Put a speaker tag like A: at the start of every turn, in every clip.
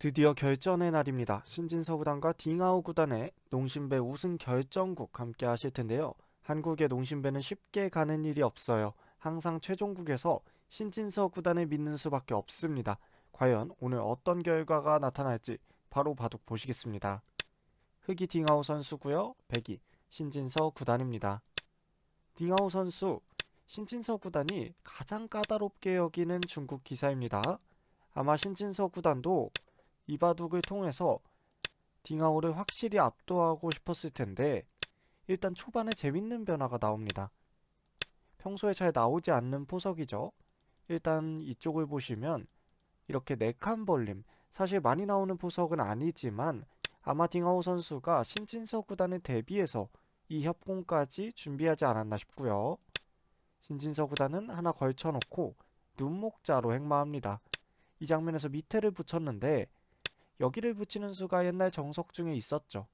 A: 드디어 결전의 날입니다. 신진서 구단과 딩아오 구단의 농심배 우승 결정국 함께 하실 텐데요. 한국의 농심배는 쉽게 가는 일이 없어요. 항상 최종국에서 신진서 구단을 믿는 수밖에 없습니다. 과연 오늘 어떤 결과가 나타날지 바로 바둑 보시겠습니다. 흑이 딩아오 선수고요. 백이 신진서 구단입니다. 딩아오 선수 신진서 구단이 가장 까다롭게 여기는 중국 기사입니다. 아마 신진서 구단도 이 바둑을 통해서 딩아오를 확실히 압도하고 싶었을 텐데 일단 초반에 재밌는 변화가 나옵니다. 평소에 잘 나오지 않는 포석이죠. 일단 이쪽을 보시면 이렇게 네 칸 벌림 사실 많이 나오는 포석은 아니지만 아마 딩아오 선수가 신진서 구단을 대비해서 이 협공까지 준비하지 않았나 싶고요. 신진서 구단은 하나 걸쳐놓고 눈목자로 행마합니다. 이 장면에서 밑에를 붙였는데 여기를 붙이는 수가 옛날 정석 중에 있었죠.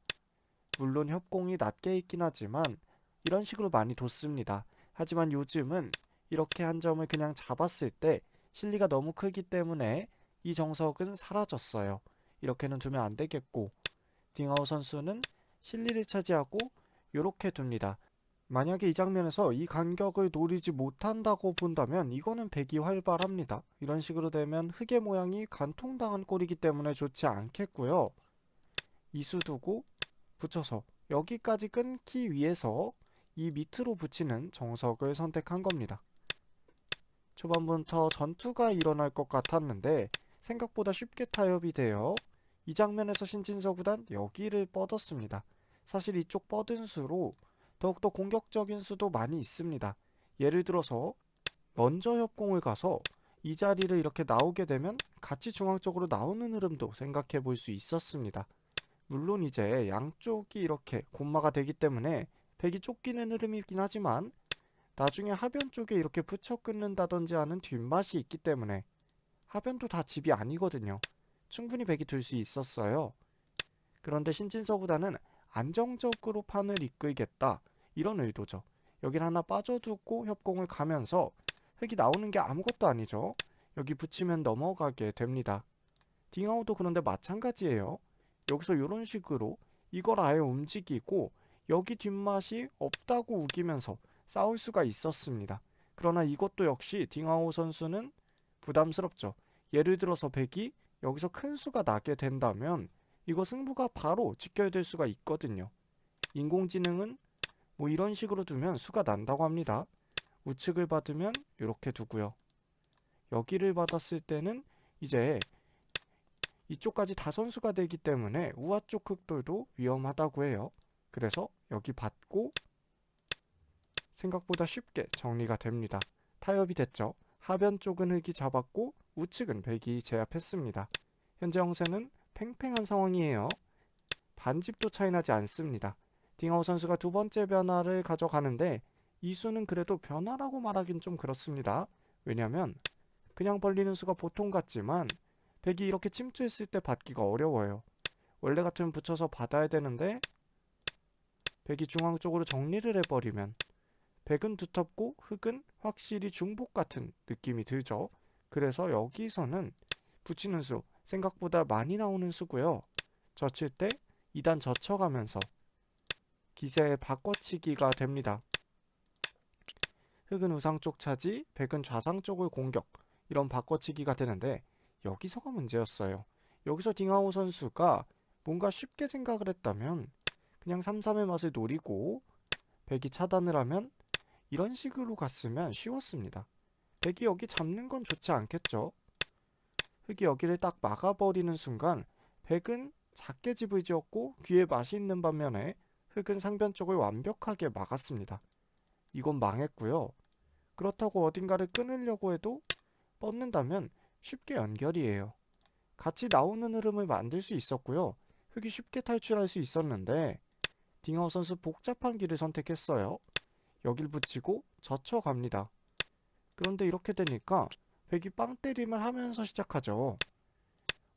A: 물론 협공이 낮게 있긴 하지만 이런 식으로 많이 뒀습니다. 하지만 요즘은 이렇게 한 점을 그냥 잡았을 때 실리가 너무 크기 때문에 이 정석은 사라졌어요. 이렇게는 두면 안 되겠고 딩아오 선수는 실리를 차지하고 이렇게 둡니다. 만약에 이 장면에서 이 간격을 노리지 못한다고 본다면 이거는 백이 활발합니다. 이런 식으로 되면 흑의 모양이 간통당한 꼴이기 때문에 좋지 않겠고요. 이수 두고 붙여서 여기까지 끊기 위해서 이 밑으로 붙이는 정석을 선택한 겁니다. 초반부터 전투가 일어날 것 같았는데 생각보다 쉽게 타협이 돼요. 이 장면에서 신진서 구단 여기를 뻗었습니다. 사실 이쪽 뻗은 수로 더욱더 공격적인 수도 많이 있습니다. 예를 들어서 먼저 협공을 가서 이 자리를 이렇게 나오게 되면 같이 중앙 쪽으로 나오는 흐름도 생각해 볼 수 있었습니다. 물론 이제 양쪽이 이렇게 곤마가 되기 때문에 백이 쫓기는 흐름이긴 하지만 나중에 하변 쪽에 이렇게 붙여 끊는다든지 하는 뒷맛이 있기 때문에 하변도 다 집이 아니거든요. 충분히 백이 들 수 있었어요. 그런데 신진서 구단은 안정적으로 판을 이끌겠다 이런 의도죠. 여길 하나 빠져두고 협공을 가면서 흑이 나오는 게 아무것도 아니죠. 여기 붙이면 넘어가게 됩니다. 딩아우도 그런데 마찬가지예요. 여기서 이런 식으로 이걸 아예 움직이고 여기 뒷맛이 없다고 우기면서 싸울 수가 있었습니다. 그러나 이것도 역시 딩아오 선수는 부담스럽죠. 예를 들어서 백이 여기서 큰 수가 나게 된다면 이거 승부가 바로 직결될 수가 있거든요. 인공지능은 뭐 이런 식으로 두면 수가 난다고 합니다. 우측을 받으면 이렇게 두고요. 여기를 받았을 때는 이제 이쪽까지 다 선수가 되기 때문에 우아 쪽 흑돌도 위험하다고 해요. 그래서 여기 받고 생각보다 쉽게 정리가 됩니다. 타협이 됐죠. 하변 쪽은 흑이 잡았고 우측은 백이 제압했습니다. 현재 형세는 팽팽한 상황이에요. 반집도 차이나지 않습니다. 딩하우 선수가 두 번째 변화를 가져가는데 이 수는 그래도 변화라고 말하긴 좀 그렇습니다. 왜냐면 그냥 벌리는 수가 보통 같지만 백이 이렇게 침투했을 때 받기가 어려워요. 원래 같으면 붙여서 받아야 되는데 백이 중앙 쪽으로 정리를 해버리면 백은 두텁고 흑은 확실히 중복 같은 느낌이 들죠. 그래서 여기서는 붙이는 수 생각보다 많이 나오는 수고요. 젖힐 때 2단 젖혀가면서 기세의 바꿔치기가 됩니다. 흑은 우상 쪽 차지, 백은 좌상 쪽을 공격 이런 바꿔치기가 되는데 여기서가 문제였어요. 여기서 딩하오 선수가 뭔가 쉽게 생각을 했다면 그냥 3-3의 맛을 노리고 백이 차단을 하면 이런 식으로 갔으면 쉬웠습니다. 백이 여기 잡는 건 좋지 않겠죠? 흑이 여기를 딱 막아버리는 순간 백은 작게 집을 지었고 귀에 맛이 있는 반면에 흑은 상변 쪽을 완벽하게 막았습니다. 이건 망했고요. 그렇다고 어딘가를 끊으려고 해도 뻗는다면 쉽게 연결이에요. 같이 나오는 흐름을 만들 수 있었고요. 흑이 쉽게 탈출할 수 있었는데 딩하우 선수 복잡한 길을 선택했어요. 여길 붙이고 젖혀갑니다. 그런데 이렇게 되니까 백이 빵 때림을 하면서 시작하죠.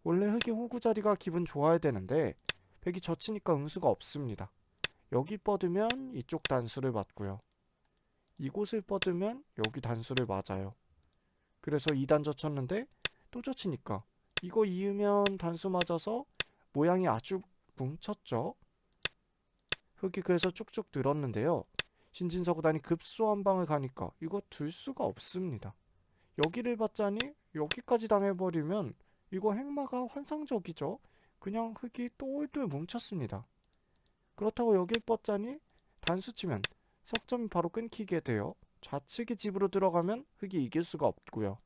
A: 원래 흑이 호구 자리가 기분 좋아야 되는데 백이 젖히니까 응수가 없습니다. 여기 뻗으면 이쪽 단수를 맞고요. 이곳을 뻗으면 여기 단수를 맞아요. 그래서 2단 젖혔는데 또 젖히니까 이거 이으면 단수 맞아서 모양이 아주 뭉쳤죠. 흙이 그래서 쭉쭉 늘었는데요. 신진서 구단이 급소 한 방을 가니까 이거 들 수가 없습니다. 여기를 받자니 여기까지 당해버리면 이거 행마가 환상적이죠. 그냥 흙이 똘똘 뭉쳤습니다. 그렇다고 여길 뻗자니 단수 치면 석점이 바로 끊기게 돼요. 좌측의 집으로 들어가면 흙이 이길 수가 없고요.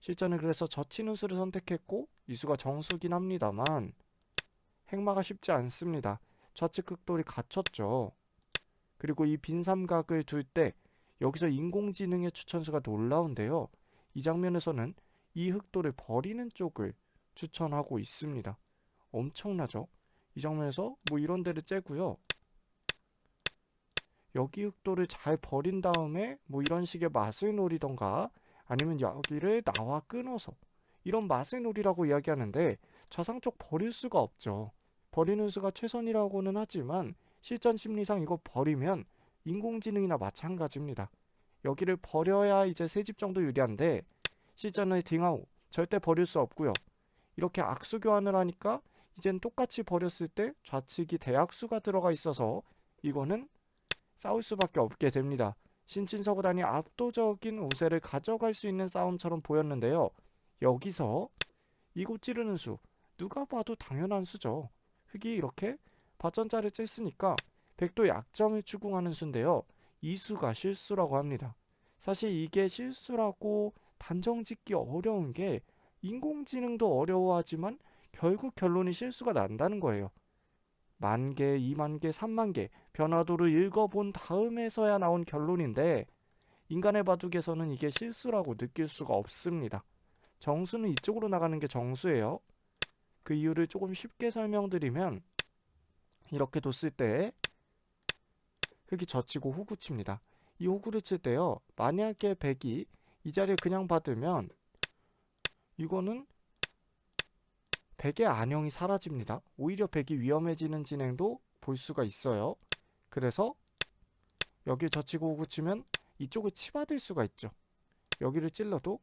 A: 실전은 그래서 젖히는 수를 선택했고 이 수가 정수긴 합니다만 행마가 쉽지 않습니다. 좌측 흑돌이 갇혔죠. 그리고 이 빈 삼각을 둘 때 여기서 인공지능의 추천수가 놀라운데요. 이 장면에서는 이 흑돌을 버리는 쪽을 추천하고 있습니다. 엄청나죠? 이 장면에서 뭐 이런 데를 째고요. 여기 흑돌을 잘 버린 다음에 뭐 이런 식의 맛을 노리던가 아니면 여기를 나와 끊어서 이런 맛을 노리라고 이야기하는데 좌상 쪽 버릴 수가 없죠. 버리는 수가 최선이라고는 하지만 실전 심리상 이거 버리면 인공지능이나 마찬가지입니다. 여기를 버려야 이제 세집 정도 유리한데 실전의 딩아우 절대 버릴 수 없고요. 이렇게 악수 교환을 하니까 이젠 똑같이 버렸을 때 좌측이 대악수가 들어가 있어서 이거는 싸울 수밖에 없게 됩니다. 신진서 구단이 압도적인 우세를 가져갈 수 있는 싸움처럼 보였는데요. 여기서 이곳 찌르는 수 누가 봐도 당연한 수죠. 흑이 이렇게 받전자를 쬐으니까 백도 약점을 추궁하는 수인데요. 이 수가 실수라고 합니다. 사실 이게 실수라고 단정 짓기 어려운 게 인공지능도 어려워하지만 결국 결론이 실수가 난다는 거예요. 만 개, 이만 개, 삼만 개 변화도를 읽어본 다음에서야 나온 결론인데 인간의 바둑에서는 이게 실수라고 느낄 수가 없습니다. 정수는 이쪽으로 나가는 게 정수예요. 그 이유를 조금 쉽게 설명드리면 이렇게 뒀을 때 흙이 젖히고 호구 칩니다. 이 호구를 칠 때요. 만약에 백이 이 자리를 그냥 받으면 이거는 백의 안형이 사라집니다. 오히려 백이 위험해지는 진행도 볼 수가 있어요. 그래서 여기 젖히고 호구 치면 이쪽을 치받을 수가 있죠. 여기를 찔러도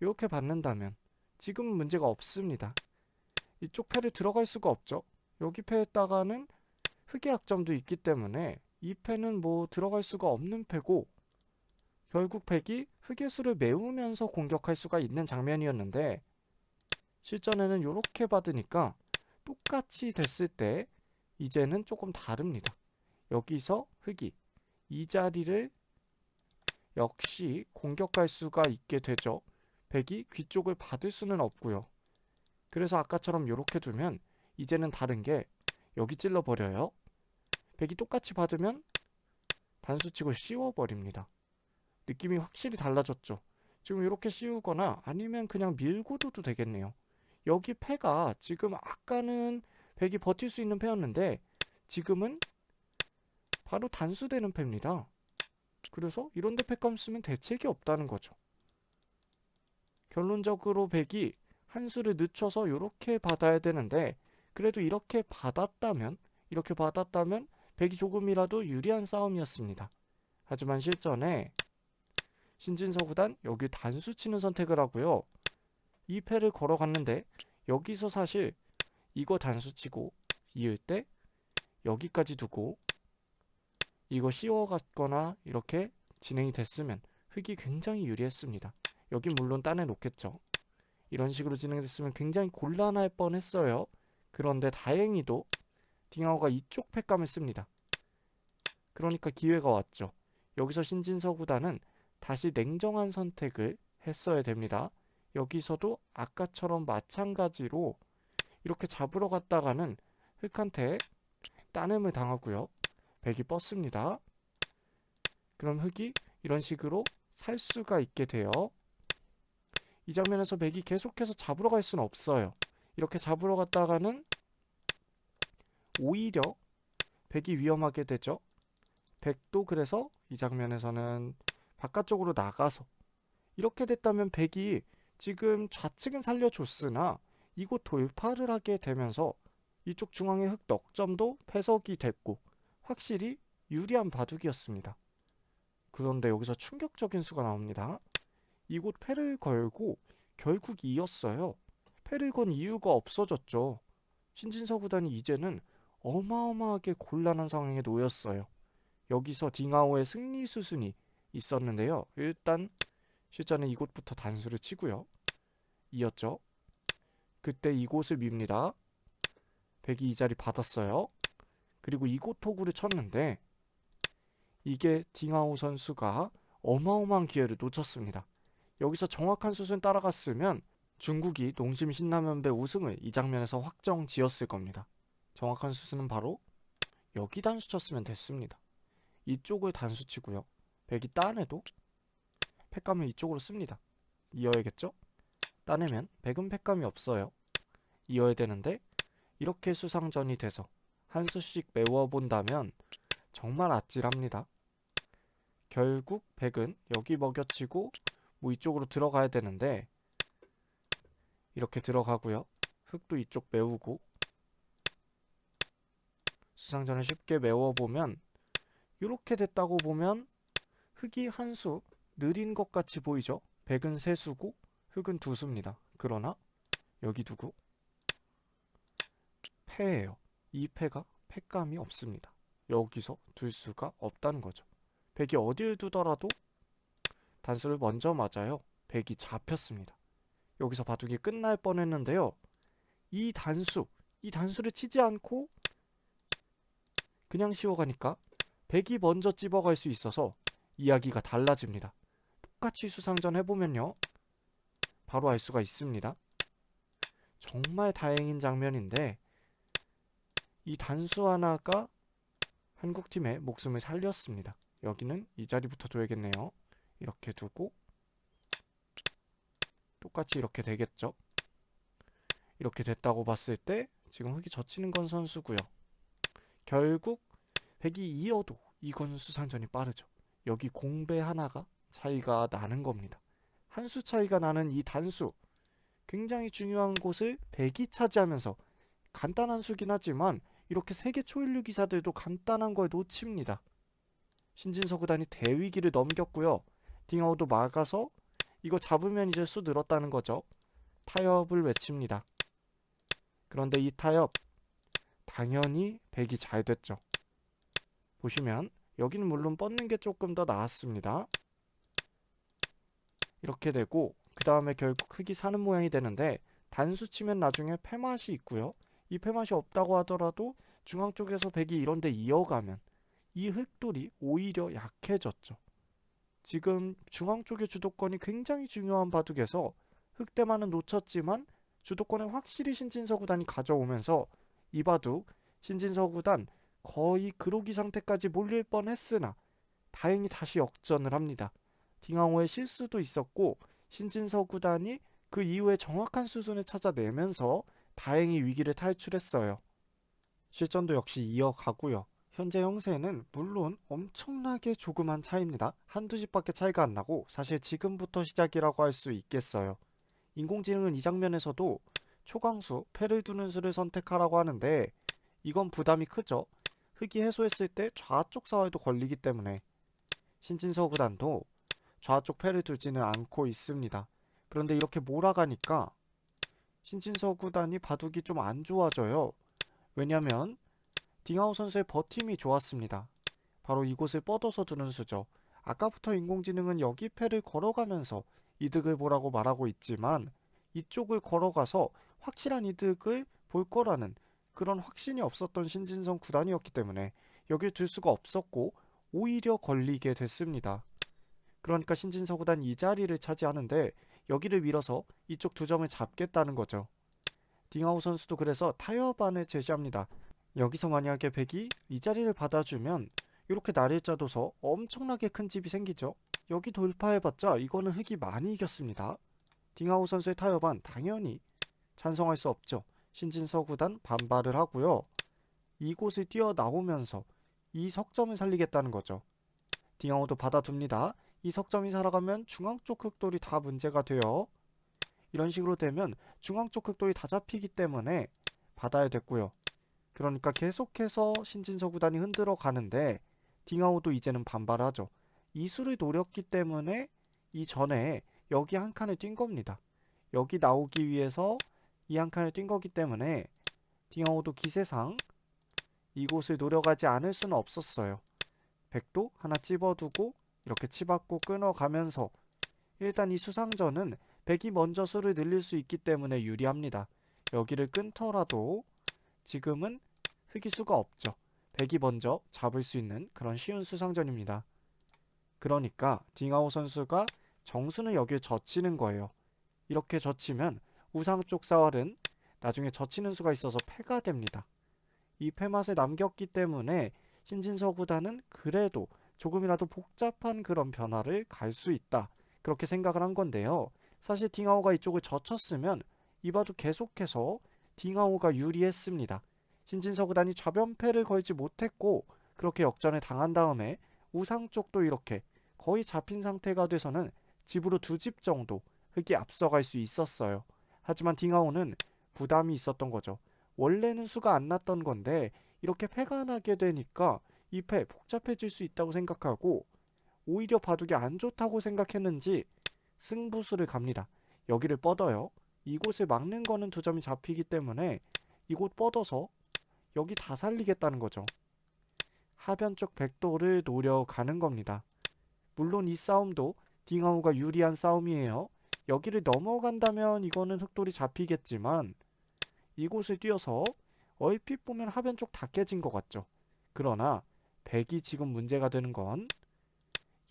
A: 이렇게 받는다면 지금은 문제가 없습니다. 이쪽 패를 들어갈 수가 없죠. 여기 패에다가는 흑의 약점도 있기 때문에 이 패는 뭐 들어갈 수가 없는 패고 결국 백이 흑의 수를 메우면서 공격할 수가 있는 장면이었는데 실전에는 이렇게 받으니까 똑같이 됐을 때 이제는 조금 다릅니다. 여기서 흑이 이 자리를 역시 공격할 수가 있게 되죠. 백이 귀 쪽을 받을 수는 없고요. 그래서 아까처럼 이렇게 두면 이제는 다른 게 여기 찔러버려요. 백이 똑같이 받으면 단수치고 씌워버립니다. 느낌이 확실히 달라졌죠. 지금 이렇게 씌우거나 아니면 그냥 밀고 둬도 되겠네요. 여기 패가 지금 아까는 백이 버틸 수 있는 패였는데 지금은 바로 단수되는 패입니다. 그래서 이런 데 패감 쓰면 대책이 없다는 거죠. 결론적으로 백이 한 수를 늦춰서 이렇게 받아야 되는데 그래도 이렇게 받았다면 이렇게 받았다면 백이 조금이라도 유리한 싸움이었습니다. 하지만 실전에 신진서 구단 여기 단수 치는 선택을 하고요. 이 패를 걸어갔는데 여기서 사실 이거 단수 치고 이을 때 여기까지 두고 이거 씌워갔거나 이렇게 진행이 됐으면 흙이 굉장히 유리했습니다. 여기 물론 딴에 놓겠죠. 이런 식으로 진행됐으면 굉장히 곤란할 뻔했어요. 그런데 다행히도 딩하오가 이쪽 팩감을 씁니다. 그러니까 기회가 왔죠. 여기서 신진서 구단은 다시 냉정한 선택을 했어야 됩니다. 여기서도 아까처럼 마찬가지로 이렇게 잡으러 갔다가는 흑한테 따냄을 당하고요. 백이 뻗습니다. 그럼 흑이 이런 식으로 살 수가 있게 돼요. 이 장면에서 백이 계속해서 잡으러 갈 수는 없어요. 이렇게 잡으러 갔다가는 오히려 백이 위험하게 되죠. 백도 그래서 이 장면에서는 바깥쪽으로 나가서 이렇게 됐다면 백이 지금 좌측은 살려줬으나 이곳 돌파를 하게 되면서 이쪽 중앙의 흑 넉점도 패석이 됐고 확실히 유리한 바둑이었습니다. 그런데 여기서 충격적인 수가 나옵니다. 이곳 패를 걸고 결국 이었어요. 패를 건 이유가 없어졌죠. 신진서 구단이 이제는 어마어마하게 곤란한 상황에 놓였어요. 여기서 딩하오의 승리 수순이 있었는데요. 일단 실전에 이곳부터 단수를 치고요. 이었죠. 그때 이곳을 밉니다. 백이 이 자리 받았어요. 그리고 이곳 토구를 쳤는데 이게 딩하오 선수가 어마어마한 기회를 놓쳤습니다. 여기서 정확한 수순 따라갔으면 중국이 농심 신라면배 우승을 이 장면에서 확정 지었을 겁니다. 정확한 수순은 바로 여기 단수 쳤으면 됐습니다. 이쪽을 단수 치고요. 백이 따내도 팩감을 이쪽으로 씁니다. 이어야겠죠? 따내면 백은 팩감이 없어요. 이어야 되는데 이렇게 수상전이 돼서 한 수씩 메워본다면 정말 아찔합니다. 결국 백은 여기 먹여치고 뭐 이쪽으로 들어가야 되는데 이렇게 들어가고요. 흙도 이쪽 메우고 수상전을 쉽게 메워보면 이렇게 됐다고 보면 흙이 한 수 느린 것 같이 보이죠? 백은 세 수고 흙은 두 수입니다. 그러나 여기 두고 패예요. 이 패가 패감이 없습니다. 여기서 둘 수가 없다는 거죠. 백이 어딜 두더라도 단수를 먼저 맞아요. 백이 잡혔습니다. 여기서 바둑이 끝날 뻔했는데요. 이 단수, 이 단수를 치지 않고 그냥 쉬어가니까 백이 먼저 찝어갈 수 있어서 이야기가 달라집니다. 똑같이 수상전 해보면요. 바로 알 수가 있습니다. 정말 다행인 장면인데 이 단수 하나가 한국팀의 목숨을 살렸습니다. 여기는 이 자리부터 둬야겠네요. 이렇게 두고 똑같이 이렇게 되겠죠. 이렇게 됐다고 봤을 때 지금 흙이 젖히는 건 선수고요. 결국 백이 이어도 이건 수상전이 빠르죠. 여기 공배 하나가 차이가 나는 겁니다. 한 수 차이가 나는 이 단수 굉장히 중요한 곳을 백이 차지하면서 간단한 수긴 하지만 이렇게 세계 초일류 기사들도 간단한 걸 놓칩니다. 신진서 구단이 대위기를 넘겼고요. 딩아우도 막아서 이거 잡으면 이제 수 늘었다는 거죠. 타협을 외칩니다. 그런데 이 타협 당연히 백이 잘 됐죠. 보시면 여기는 물론 뻗는 게 조금 더 나았습니다. 이렇게 되고 그 다음에 결국 흙이 사는 모양이 되는데 단수 치면 나중에 패맛이 있고요. 이 패맛이 없다고 하더라도 중앙 쪽에서 백이 이런데 이어가면 이 흙돌이 오히려 약해졌죠. 지금 중앙 쪽의 주도권이 굉장히 중요한 바둑에서 흑대만은 놓쳤지만 주도권을 확실히 신진서 구단이 가져오면서 이 바둑 신진서 구단 거의 그로기 상태까지 몰릴 뻔했으나 다행히 다시 역전을 합니다. 딩하오의 실수도 있었고 신진서 구단이 그 이후에 정확한 수순을 찾아내면서 다행히 위기를 탈출했어요. 실전도 역시 이어가고요. 현재 형세는 물론 엄청나게 조그만 차이입니다. 한두 집밖에 차이가 안 나고 사실 지금부터 시작이라고 할 수 있겠어요. 인공지능은 이 장면에서도 초강수, 패를 두는 수를 선택하라고 하는데 이건 부담이 크죠. 흙이 해소했을 때 좌쪽 사활도 걸리기 때문에 신진서 구단도 좌쪽 패를 두지는 않고 있습니다. 그런데 이렇게 몰아가니까 신진서 구단이 바둑이 좀 안 좋아져요. 왜냐면 딩하우 선수의 버팀이 좋았습니다. 바로 이곳을 뻗어서 두는 수죠. 아까부터 인공지능은 여기 패를 걸어가면서 이득을 보라고 말하고 있지만 이쪽을 걸어가서 확실한 이득을 볼 거라는 그런 확신이 없었던 신진성 구단이었기 때문에 여길 둘 수가 없었고 오히려 걸리게 됐습니다. 그러니까 신진서 구단이 이 자리를 차지하는데 여기를 밀어서 이쪽 두 점을 잡겠다는 거죠. 딩하우 선수도 그래서 타협안을 제시합니다. 여기서 만약에 백이 이 자리를 받아주면 이렇게 날일자 둬서 엄청나게 큰 집이 생기죠. 여기 돌파해봤자 이거는 흙이 많이 이겼습니다. 딩하우 선수의 타협안 당연히 찬성할 수 없죠. 신진서 구단 반발을 하고요. 이곳을 뛰어나오면서 이 석점을 살리겠다는 거죠. 딩하우도 받아둡니다. 이 석점이 살아가면 중앙 쪽 흑돌이 다 문제가 돼요. 이런 식으로 되면 중앙 쪽 흑돌이 다 잡히기 때문에 받아야 됐고요. 그러니까 계속해서 신진서 구단이 흔들어 가는데 딩하오도 이제는 반발하죠. 이수를 노렸기 때문에 이전에 여기 한 칸을 뛴 겁니다. 여기 나오기 위해서 이 한 칸을 뛴 거기 때문에 딩하오도 기세상 이곳을 노려가지 않을 수는 없었어요. 백도 하나 찝어두고 이렇게 치받고 끊어가면서 일단 이 수상전은 백이 먼저 수를 늘릴 수 있기 때문에 유리합니다. 여기를 끊더라도 지금은 흑이 수가 없죠. 백이 먼저 잡을 수 있는 그런 쉬운 수상전입니다. 그러니까 딩하오 선수가 정수는 여기에 젖히는 거예요. 이렇게 젖히면 우상 쪽 사활은 나중에 젖히는 수가 있어서 패가 됩니다. 이 패맛을 남겼기 때문에 신진서 구단은 그래도 조금이라도 복잡한 그런 변화를 갈 수 있다. 그렇게 생각을 한 건데요. 사실 딩하오가 이쪽을 젖혔으면 이봐도 계속해서 딩하오가 유리했습니다. 신진서 구단이 좌변패를 걸지 못했고 그렇게 역전을 당한 다음에 우상 쪽도 이렇게 거의 잡힌 상태가 돼서는 집으로 두 집 정도 흑이 앞서갈 수 있었어요. 하지만 딩하오는 부담이 있었던 거죠. 원래는 수가 안 났던 건데 이렇게 패가 나게 되니까 이 패 복잡해질 수 있다고 생각하고 오히려 바둑이 안 좋다고 생각했는지 승부수를 갑니다. 여기를 뻗어요. 이곳을 막는 거는 두 점이 잡히기 때문에 이곳 뻗어서 여기 다 살리겠다는 거죠. 하변 쪽 백도를 노려가는 겁니다. 물론 이 싸움도 딩하우가 유리한 싸움이에요. 여기를 넘어간다면 이거는 흑돌이 잡히겠지만 이곳을 뛰어서 얼핏 보면 하변 쪽 다 깨진 것 같죠. 그러나 백이 지금 문제가 되는 건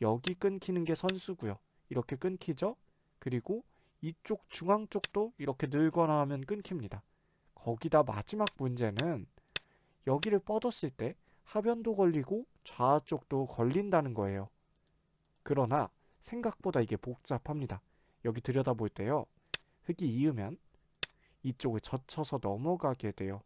A: 여기 끊기는 게 선수고요. 이렇게 끊기죠. 그리고 이쪽 중앙 쪽도 이렇게 늘거나 하면 끊깁니다. 거기다 마지막 문제는 여기를 뻗었을 때 하변도 걸리고 좌 쪽도 걸린다는 거예요. 그러나 생각보다 이게 복잡합니다. 여기 들여다볼 때요. 흙이 이으면 이쪽을 젖혀서 넘어가게 돼요.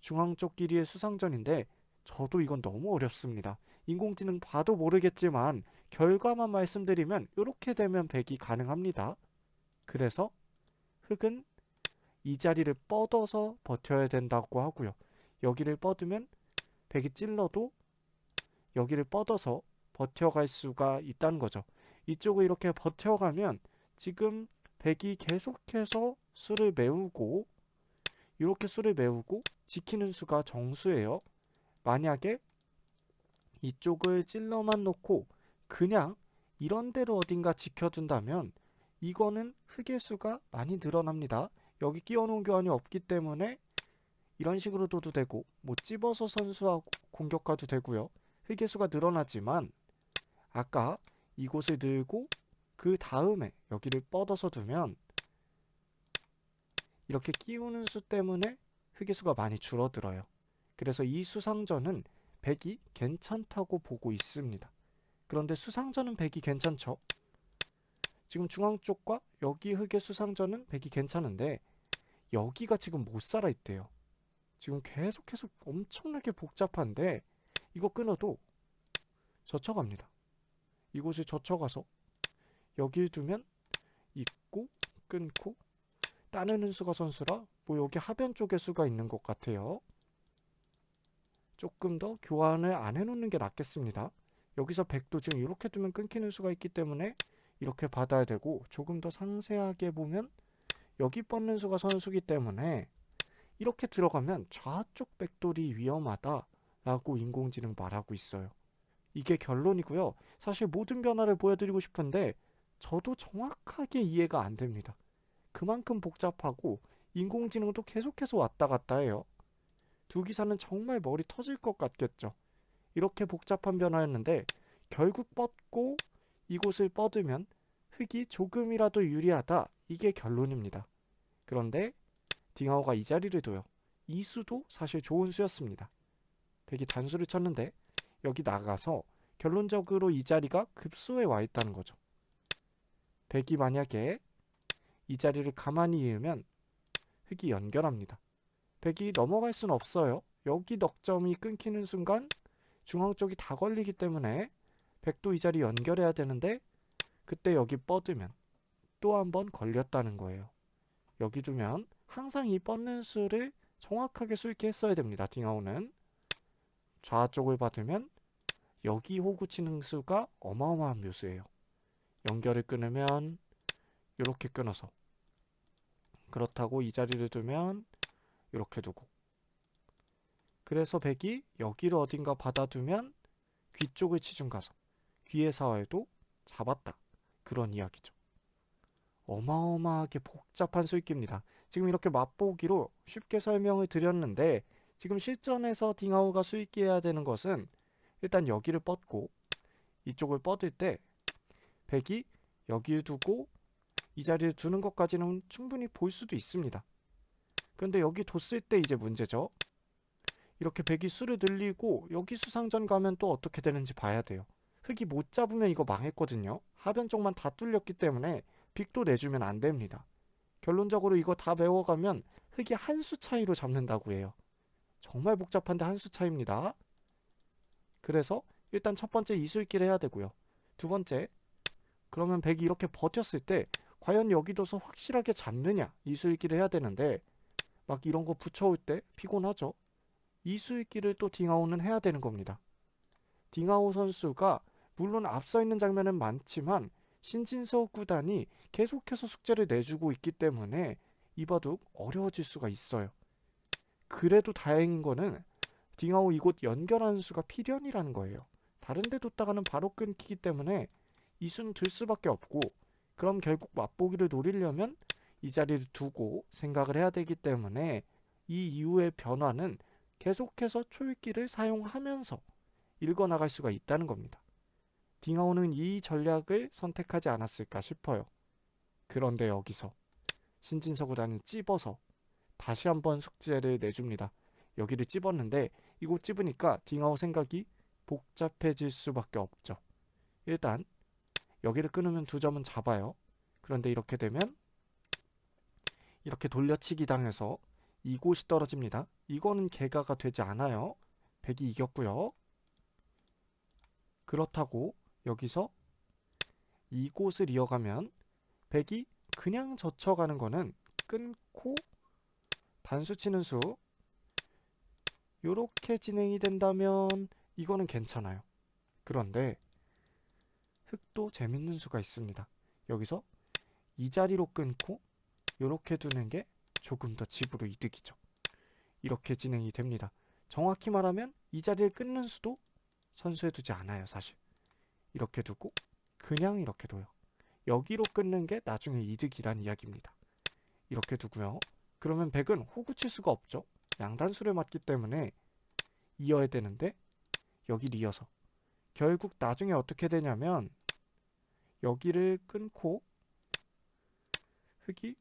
A: 중앙 쪽 길이의 수상전인데 저도 이건 너무 어렵습니다. 인공지능 봐도 모르겠지만 결과만 말씀드리면 이렇게 되면 백이 가능합니다. 그래서 흙은 이 자리를 뻗어서 버텨야 된다고 하고요. 여기를 뻗으면 백이 찔러도 여기를 뻗어서 버텨갈 수가 있다는 거죠. 이쪽을 이렇게 버텨가면 지금 백이 계속해서 수를 메우고 이렇게 수를 메우고 지키는 수가 정수예요. 만약에 이쪽을 찔러만 놓고 그냥 이런 대로 어딘가 지켜둔다면 이거는 흑의 수가 많이 늘어납니다. 여기 끼워놓은 교환이 없기 때문에 이런 식으로 둬도 되고 뭐 찝어서 선수하고 공격가도 되고요. 흑의 수가 늘어나지만 아까 이곳을 들고 그 다음에 여기를 뻗어서 두면 이렇게 끼우는 수 때문에 흑의 수가 많이 줄어들어요. 그래서 이 수상전은 백이 괜찮다고 보고 있습니다. 그런데 수상전은 백이 괜찮죠? 지금 중앙 쪽과 여기 흑의 수상전은 백이 괜찮은데 여기가 지금 못 살아 있대요. 지금 계속해서 엄청나게 복잡한데 이거 끊어도 젖혀갑니다. 이곳을 젖혀가서 여길 두면 있고 끊고 따내는 수가 선수라 뭐 여기 하변 쪽에 수가 있는 것 같아요. 조금 더 교환을 안 해놓는 게 낫겠습니다. 여기서 100도 지금 이렇게 두면 끊기는 수가 있기 때문에 이렇게 받아야 되고 조금 더 상세하게 보면 여기 뻗는 수가 선수기 때문에 이렇게 들어가면 좌쪽 백돌이 위험하다 라고 인공지능 말하고 있어요. 이게 결론이고요. 사실 모든 변화를 보여드리고 싶은데 저도 정확하게 이해가 안 됩니다. 그만큼 복잡하고 인공지능도 계속해서 왔다 갔다 해요. 두 기사는 정말 머리 터질 것 같겠죠. 이렇게 복잡한 변화였는데 결국 뻗고 이곳을 뻗으면 흙이 조금이라도 유리하다. 이게 결론입니다. 그런데 딩하오가 이 자리를 둬요. 이 수도 사실 좋은 수였습니다. 백이 단수를 쳤는데 여기 나가서 결론적으로 이 자리가 급소에 와 있다는 거죠. 백이 만약에 이 자리를 가만히 이으면 흑이 연결합니다. 백이 넘어갈 수는 없어요. 여기 넉점이 끊기는 순간 중앙 쪽이 다 걸리기 때문에 백도 이 자리 연결해야 되는데 그때 여기 뻗으면 또 한 번 걸렸다는 거예요. 여기 두면 항상 이 뻗는 수를 정확하게 수익했어야 됩니다. 딩아오는 좌쪽을 받으면 여기 호구 치는 수가 어마어마한 묘수예요. 연결을 끊으면 이렇게 끊어서 그렇다고 이 자리를 두면 이렇게 두고 그래서 백이 여기를 어딘가 받아두면 귀 쪽을 치중 가서 귀의 사활도 잡았다. 그런 이야기죠. 어마어마하게 복잡한 수익기입니다. 지금 이렇게 맛보기로 쉽게 설명을 드렸는데 지금 실전에서 딩하우가 수익기해야 되는 것은 일단 여기를 뻗고 이쪽을 뻗을 때 백이 여기를 두고 이 자리를 두는 것까지는 충분히 볼 수도 있습니다. 그런데 여기 뒀을 때 이제 문제죠. 이렇게 백이 수를 늘리고 여기 수상전 가면 또 어떻게 되는지 봐야 돼요. 흙이 못 잡으면 이거 망했거든요. 하변 쪽만 다 뚫렸기 때문에 빅도 내주면 안 됩니다. 결론적으로 이거 다 배워가면 흙이 한 수 차이로 잡는다고 해요. 정말 복잡한데 한 수 차이입니다. 그래서 일단 첫 번째 이술기를 해야 되고요. 두 번째, 그러면 백이 이렇게 버텼을 때 과연 여기 둬서 확실하게 잡느냐 이술기를 해야 되는데 막 이런 거 붙여올 때 피곤하죠. 이술기를 또 딩아오는 해야 되는 겁니다. 딩아오 선수가 물론 앞서 있는 장면은 많지만 신진서 구단이 계속해서 숙제를 내주고 있기 때문에 이 바둑 어려워질 수가 있어요. 그래도 다행인 거는 딩아오 이곳 연결하는 수가 필연이라는 거예요. 다른 데 뒀다가는 바로 끊기기 때문에 이 수는 들 수밖에 없고 그럼 결국 맛보기를 노리려면 이 자리를 두고 생각을 해야 되기 때문에 이 이후의 변화는 계속해서 초읽기를 사용하면서 읽어나갈 수가 있다는 겁니다. 딩하오는 이 전략을 선택하지 않았을까 싶어요. 그런데 여기서 신진서 구단은 찝어서 다시 한번 숙제를 내줍니다. 여기를 찝었는데 이곳 찝으니까 딩하오 생각이 복잡해질 수밖에 없죠. 일단 여기를 끊으면 두 점은 잡아요. 그런데 이렇게 되면 이렇게 돌려치기 당해서 이곳이 떨어집니다. 이거는 개가가 되지 않아요. 백이 이겼고요. 그렇다고 여기서 이곳을 이어가면 백이 그냥 젖혀가는 거는 끊고 단수 치는 수 요렇게 진행이 된다면 이거는 괜찮아요. 그런데 흑도 재밌는 수가 있습니다. 여기서 이 자리로 끊고 요렇게 두는 게 조금 더 집으로 이득이죠. 이렇게 진행이 됩니다. 정확히 말하면 이 자리를 끊는 수도 선수에 두지 않아요, 사실. 이렇게 두고 그냥 이렇게 둬요. 여기로 끊는 게 나중에 이득이란 이야기입니다. 이렇게 두고요. 그러면 백은 호구 칠 수가 없죠. 양단수를 맞기 때문에 이어야 되는데 여기를 이어서 결국 나중에 어떻게 되냐면 여기를 끊고 흑이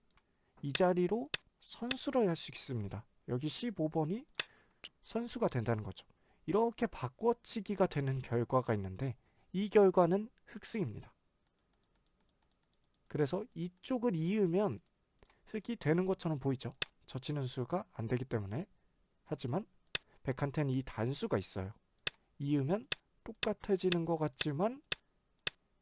A: 이 자리로 선수를 할 수 있습니다. 여기 15번이 선수가 된다는 거죠. 이렇게 바꿔치기가 되는 결과가 있는데 이 결과는 흑승입니다. 그래서 이쪽을 이으면 흑이 되는 것처럼 보이죠. 젖히는 수가 안 되기 때문에 하지만 백한테는 이 단수가 있어요. 이으면 똑같아지는 것 같지만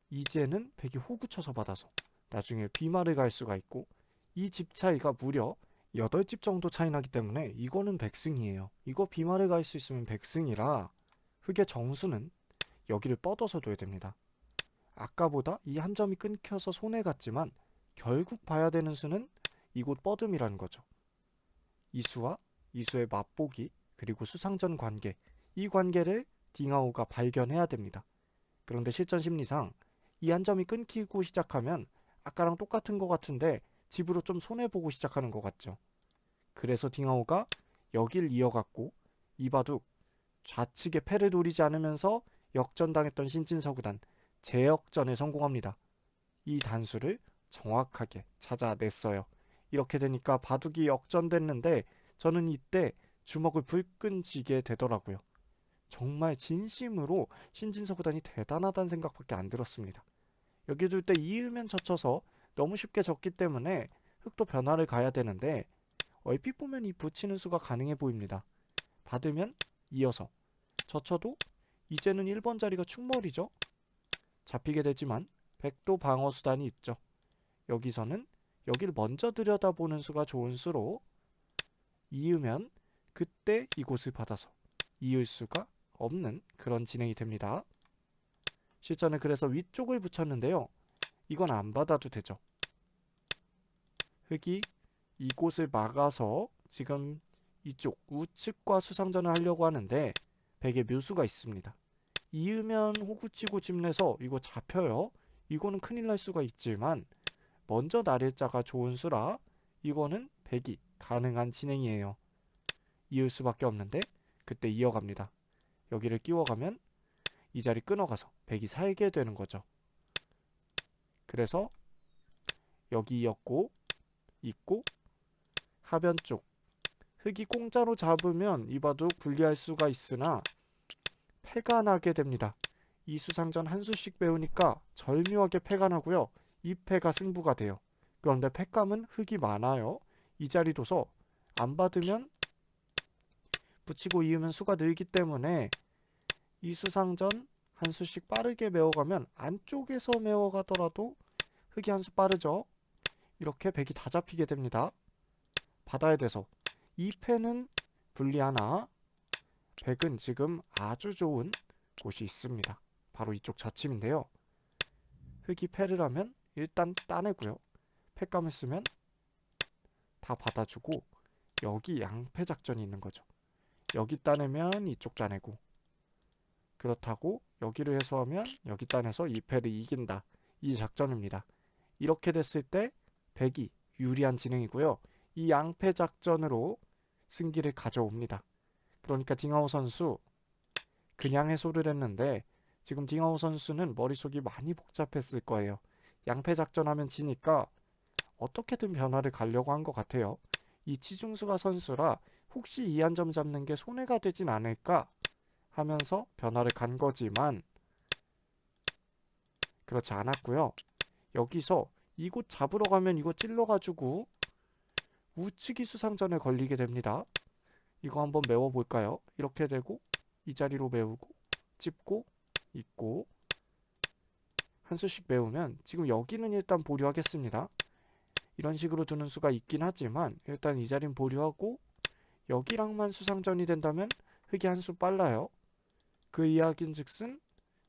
A: 이제는 백이 호구 쳐서 받아서 나중에 비말을 갈 수가 있고 이 집 차이가 무려 8집 정도 차이 나기 때문에 이거는 백승이에요. 이거 비말을 갈수 있으면 백승이라 흑의 정수는 여기를 뻗어서 둬야 됩니다. 아까보다 이 한 점이 끊겨서 손해 갔지만 결국 봐야 되는 수는 이곳 뻗음이라는 거죠. 이 수와 이 수의 맛보기 그리고 수상전 관계 이 관계를 딩하오가 발견해야 됩니다. 그런데 실전 심리상 이 한 점이 끊기고 시작하면 아까랑 똑같은 것 같은데 집으로 좀 손해보고 시작하는 것 같죠. 그래서 딩하오가 여길 이어갔고 이바둑 좌측에 패를 노리지 않으면서 역전당했던 신진서구단 재역전에 성공합니다. 이 단수를 정확하게 찾아냈어요. 이렇게 되니까 바둑이 역전됐는데 저는 이때 주먹을 불끈 쥐게 되더라고요. 정말 진심으로 신진서 구단이 대단하다는 생각밖에 안 들었습니다. 여기 둘 때 이으면 젖혀서 너무 쉽게 졌기 때문에 흑도 변화를 가야 되는데 얼핏 보면 이 붙이는 수가 가능해 보입니다. 받으면 이어서 젖혀도 이제는 1번 자리가 충몰이죠. 잡히게 되지만 백도 방어 수단이 있죠. 여기서는 여기를 먼저 들여다보는 수가 좋은 수로 이으면 그때 이곳을 받아서 이을 수가 없는 그런 진행이 됩니다. 실전에 그래서 위쪽을 붙였는데요. 이건 안 받아도 되죠. 흙이 이곳을 막아서 지금 이쪽 우측과 수상전을 하려고 하는데 백에 묘수가 있습니다. 이으면 호구치고 집내서 이거 잡혀요. 이거는 큰일 날 수가 있지만 먼저 날일자가 좋은 수라 이거는 백이 가능한 진행이에요. 이을 수밖에 없는데 그때 이어갑니다. 여기를 끼워가면 이 자리 끊어가서 백이 살게 되는 거죠. 그래서 여기 이었고 있고 하변 쪽 흙이 공짜로 잡으면 이 바둑 불리할 수가 있으나 패가 나게 됩니다. 이 수상전 한 수씩 배우니까 절묘하게 패가 나고요. 이 패가 승부가 돼요. 그런데 패감은 흙이 많아요. 이 자리 둬서 안 받으면 붙이고 이으면 수가 늘기 때문에 이 수상전 한 수씩 빠르게 메워가면 안쪽에서 메워가더라도 흙이 한 수 빠르죠. 이렇게 백이 다 잡히게 됩니다. 받아야 돼서 이 패는 불리하나 백은 지금 아주 좋은 곳이 있습니다. 바로 이쪽 저침인데요. 흙이 패를 하면 일단 따내고요. 패감을 쓰면 다 받아주고 여기 양패 작전이 있는 거죠. 여기 따내면 이쪽 따내고 그렇다고 여기를 해소하면 여기 따내서 이 패를 이긴다. 이 작전입니다. 이렇게 됐을 때 백이 유리한 진행이고요. 이 양패 작전으로 승기를 가져옵니다. 그러니까 딩하오 선수 그냥 해소를 했는데 지금 딩하오 선수는 머릿속이 많이 복잡했을 거예요. 양패 작전하면 지니까 어떻게든 변화를 가려고 한 것 같아요. 이 치중수가 선수라 혹시 이한점 잡는 게 손해가 되진 않을까 하면서 변화를 간 거지만 그렇지 않았고요. 여기서 이곳 잡으러 가면 이거 찔러가지고 우측이 수상전에 걸리게 됩니다. 이거 한번 메워볼까요? 이렇게 되고 이 자리로 메우고 찝고 있고 한 수씩 메우면 지금 여기는 일단 보류하겠습니다. 이런 식으로 두는 수가 있긴 하지만 일단 이 자리는 보류하고 여기랑만 수상전이 된다면 흙이 한 수 빨라요. 그 이야기인 즉슨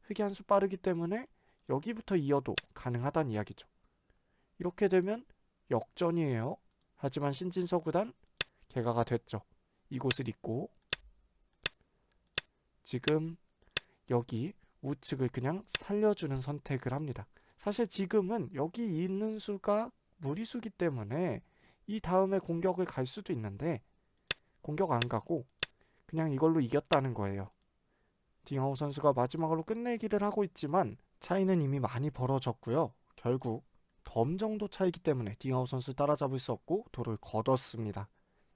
A: 흙이 한 수 빠르기 때문에 여기부터 이어도 가능하다는 이야기죠. 이렇게 되면 역전이에요. 하지만 신진서 구단 개가가 됐죠. 이곳을 잇고 지금 여기 우측을 그냥 살려주는 선택을 합니다. 사실 지금은 여기 있는 수가 무리수기 때문에 이 다음에 공격을 갈 수도 있는데 공격 안 가고 그냥 이걸로 이겼다는 거예요. 딩하오 선수가 마지막으로 끝내기를 하고 있지만 차이는 이미 많이 벌어졌고요. 결국 덤 정도 차이기 때문에 딩하오 선수 따라잡을 수 없고 도를 거뒀습니다.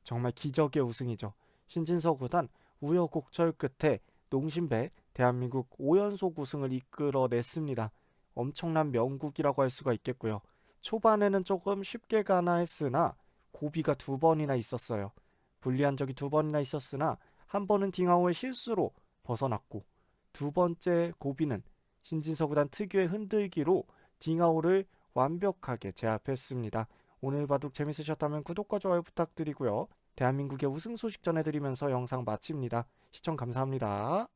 A: 정말 기적의 우승이죠. 신진서 구단 우여곡절 끝에 농심배 대한민국 5연속 우승을 이끌어냈습니다. 엄청난 명국이라고 할 수가 있겠고요. 초반에는 조금 쉽게 가나 했으나 고비가 두 번이나 있었어요. 불리한 적이 두 번이나 있었으나 한 번은 딩하오의 실수로 벗어났고 두 번째 고비는 신진서 구단 특유의 흔들기로 딩하오를 완벽하게 제압했습니다. 오늘 바둑 재밌으셨다면 구독과 좋아요 부탁드리고요. 대한민국의 우승 소식 전해드리면서 영상 마칩니다. 시청 감사합니다.